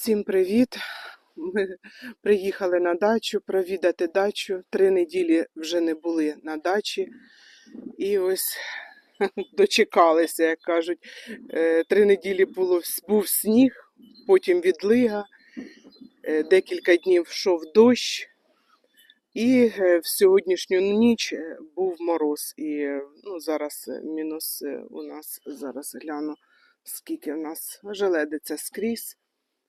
Всім привіт! Ми приїхали на дачу провідати дачу. Три неділі вже не були на дачі. І ось дочекалися, як кажуть. Е, Три неділі було, був сніг, потім відлига, е, декілька днів йшов дощ. І е, в сьогоднішню ніч був мороз. І ну, зараз мінус у нас, зараз гляну, скільки у нас желедиться скрізь.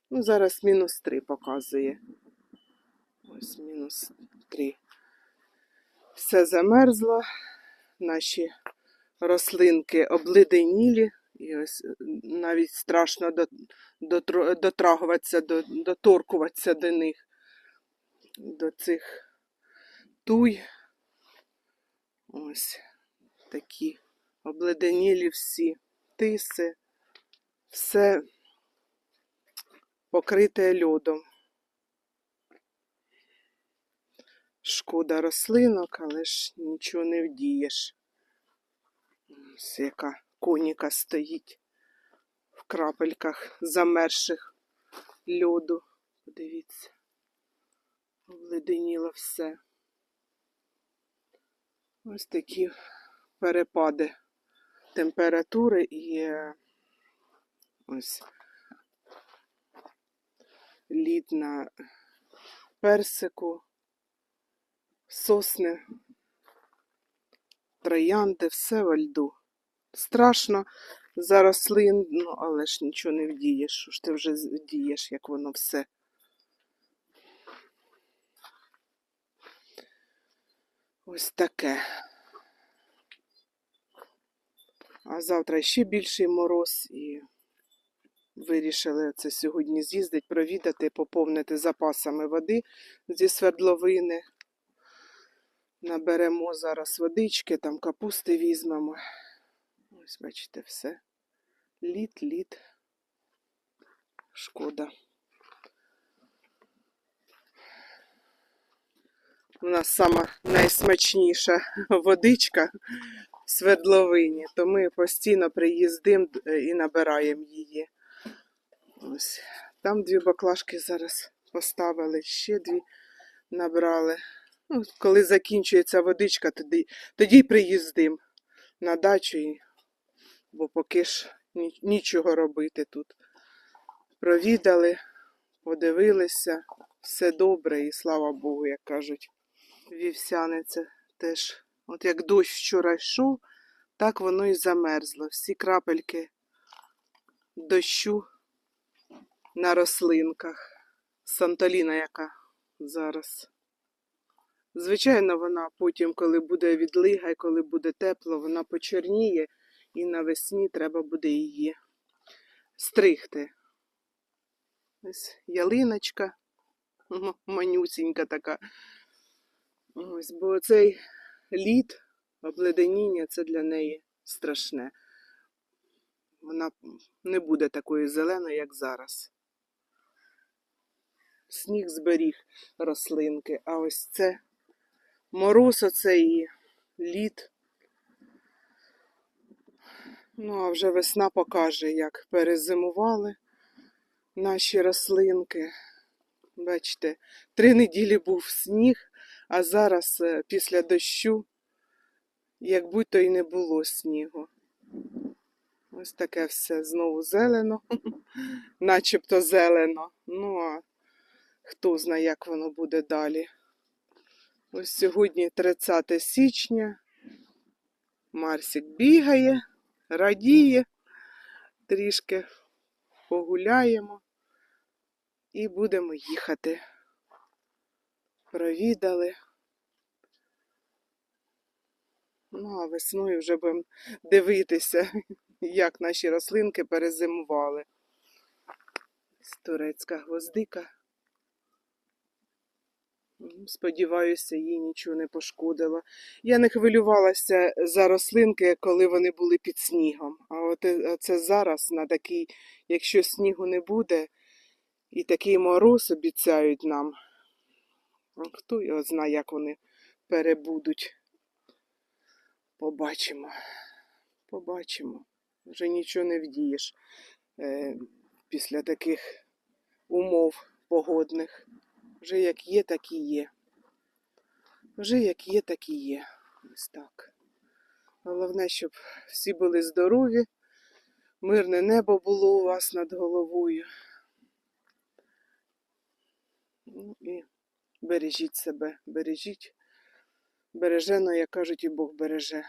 Ну, зараз мінус 3 показує. Ось мінус 3. Все замерзло. Наші рослинки обледенілі. І ось е, навіть страшно дотрагуватися, доторкуватися до них, до цих туй. Ось такі обледенілі всі тиси. Все покрите льодом. Шкода рослинок, але ж нічого не вдієш. Ось яка коніка стоїть в крапельках замерзших льоду. Подивіться, обледеніло все. Ось такі перепади температури і е, ось лід на персику, сосни, троянди, все во льду. Страшно за рослин, ну, але ж нічого не вдієш. Що ж ти вже вдієш, як воно все. Ось таке. А завтра ще більший мороз і вирішили це сьогодні з'їздити, провідати, поповнити запасами води зі свердловини. Наберемо зараз водички, там капусти візьмемо. Ось бачите, все. Лід, лід. Шкода. У нас сама найсмачніша водичка в свердловині, то ми постійно приїздимо е, і набираємо її. Ось. Там дві баклажки зараз поставили, ще дві набрали. Ну, коли закінчується водичка, тоді, тоді й приїздимо на дачу, бо поки ж нічого робити тут. Провідали, подивилися, все добре і слава Богу, як кажуть. Вівсяне це теж. От як дощ вчора йшов, так воно і замерзло. Всі крапельки дощу на рослинках. Санталіна яка зараз. Звичайно, вона потім, коли буде відлига і коли буде тепло, вона почорніє і навесні треба буде її стригти. Ось ялиночка манюсінька така. Ось, бо цей лід, обледеніння, це для неї страшне. Вона не буде такою зеленою, як зараз. Сніг зберіг рослинки, а ось це мороз оцей лід. Ну, а вже весна покаже, як перезимували наші рослинки. Бачите, три неділі був сніг, а зараз е, після дощу, як будь-то й не було снігу. Ось таке все знову зелено, начебто зелено. Ну а хто знає, як воно буде далі. Ось сьогодні 30 січня. Марсик бігає, радіє, трішки погуляємо і будемо їхати. Провідали. Ну, а весною вже будемо дивитися, як наші рослинки перезимували. Турецька гвоздика. Сподіваюся, їй нічого не пошкодило. Я не хвилювалася за рослинки, коли вони були під снігом. А от е, це зараз на такий, якщо снігу не буде, і такий мороз обіцяють нам. Хто його знає, як вони перебудуть. Побачимо. Побачимо. Вже нічого не вдієш е, після таких умов погодних. Вже як є, так і є. Вже як є, так і є. Ось так. Головне, щоб всі були здорові, мирне небо було у вас над головою. Ну і бережіть себе, бережіть. Бережено, як кажуть, і Бог береже.